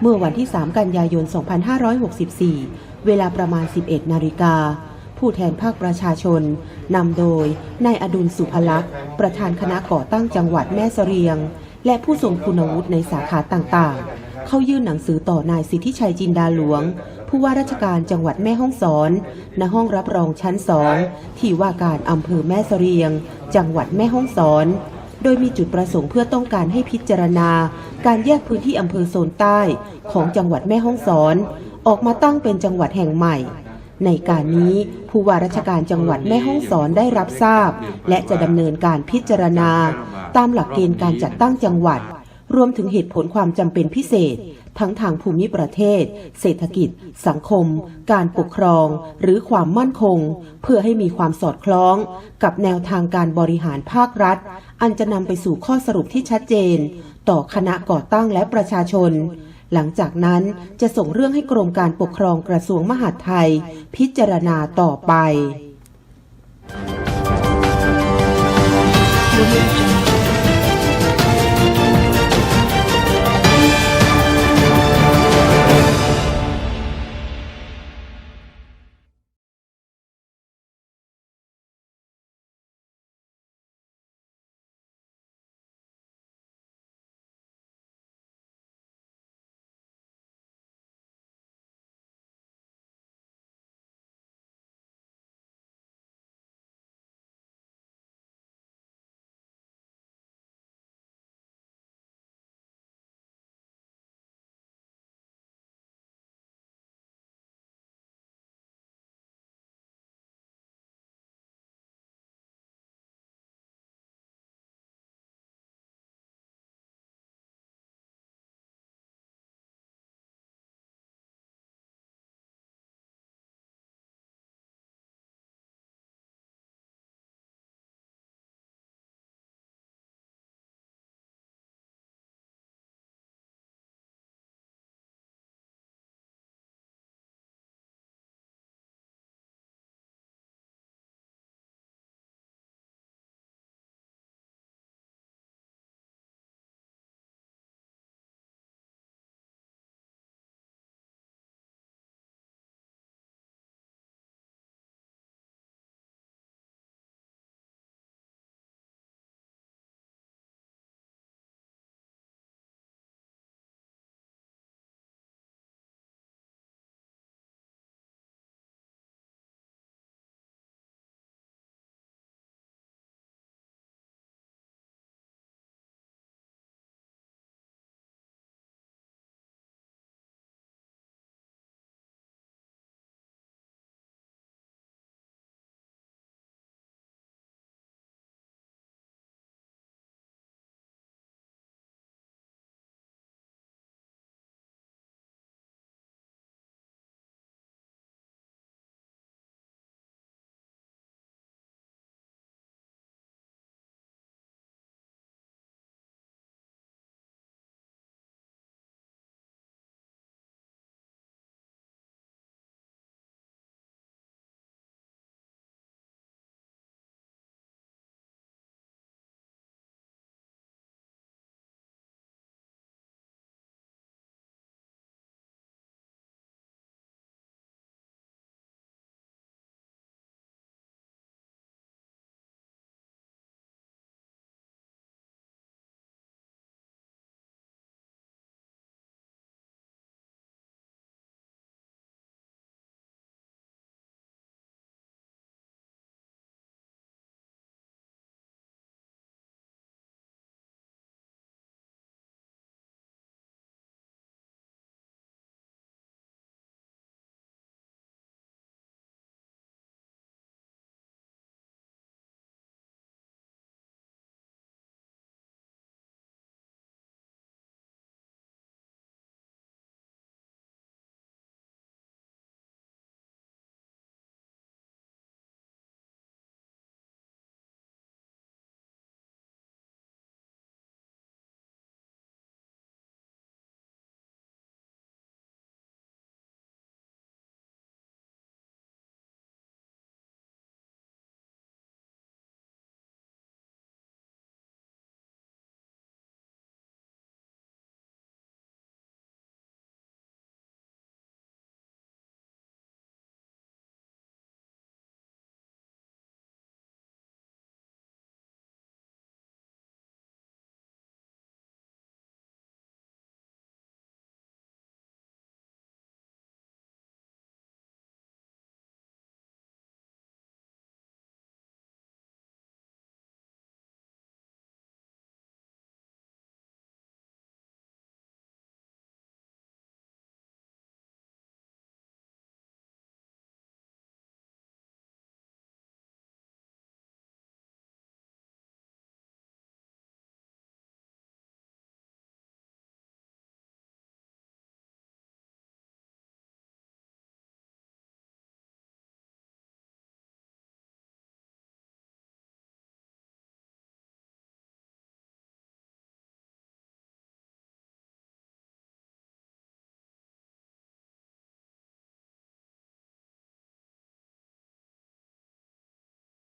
เมื่อวันที่ 3 กันยายน 2564 เวลาประมาณ 11 นาฬิกา ผู้แทนภาคประชาชน นำโดย นายอดุลสุภลักษ์ ประธานคณะก่อตั้งจังหวัดแม่เสเรียง และผู้ทรงคุณวุฒิในสาขาต่างๆ เข้ายื่นหนังสือต่อนายสิทธิชัยจินดาหลวง ผู้ว่าราชการจังหวัดแม่ฮ่องสอนณห้องรับรองชั้นสองที่ว่าการอำเภอแม่เสเรียง จังหวัดแม่ฮ่องสอน โดยมีจุดประสงค์เพื่อต้องการให้พิจารณา การแยกพื้นที่อำเภอโซนใต้ของจังหวัดแม่ฮ่องสอน ออกมาตั้งเป็นจังหวัดแห่งใหม่ ในการนี้ผู้ว่าราชการจังหวัดแม่ฮ่องสอนได้รับทราบ และจะดำเนินการพิจารณา ตามหลักเกณฑ์การจัดตั้งจังหวัด รวมถึงเหตุผลความจำเป็นพิเศษ ทั้งทางภูมิประเทศ เศรษฐกิจ สังคม การปกครอง หรือความมั่นคง เพื่อให้มีความสอดคล้อง กับแนวทางการบริหารภาครัฐ อันจะนำไปสู่ข้อสรุปที่ชัดเจน ต่อคณะก่อตั้งและประชาชน หลังจากนั้นจะส่งเรื่องให้กรมการปกครองกระทรวงมหาดไทย พิจารณาต่อไป